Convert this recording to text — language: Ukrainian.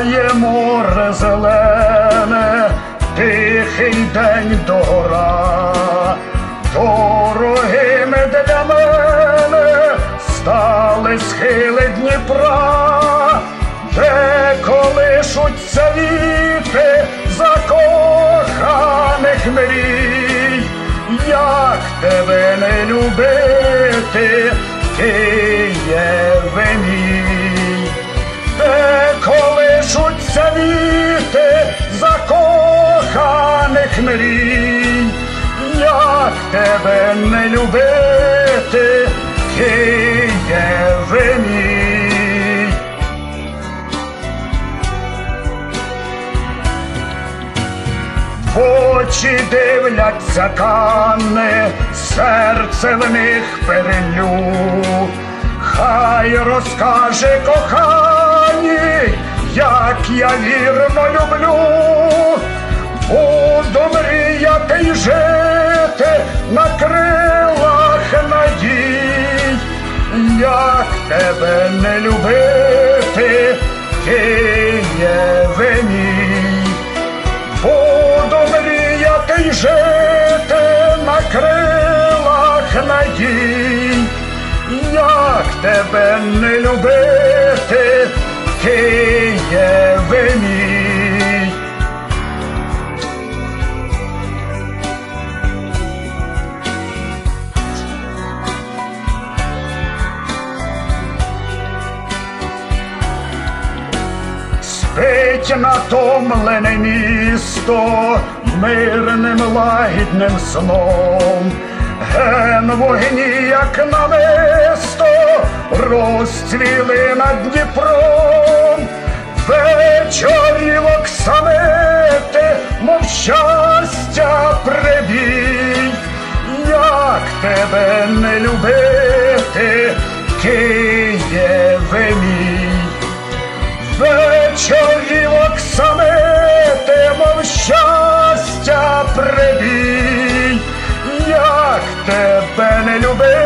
грає море зелене, тихий день догора, дорогими для мене стали схили Дніпра, де колишуться віти закоханих мрій, як тебе не любити, мрій, як тебе не любити, Києве мій. В очі дивляться кани, серце в них перелю. Хай розкаже коханій, як я вірно люблю. Жити на крилах надій, як тебе не любити, Києве мій. Буду мріяти й жити на крилах надій, як тебе не любити, Києве мій. Спить натомлене місто мирним лагідним сном, ген вогні, як намисто, розцвіли над Дніпром, вечорів оксамити, мов щастя прибій, як тебе не любити, щастя прибій,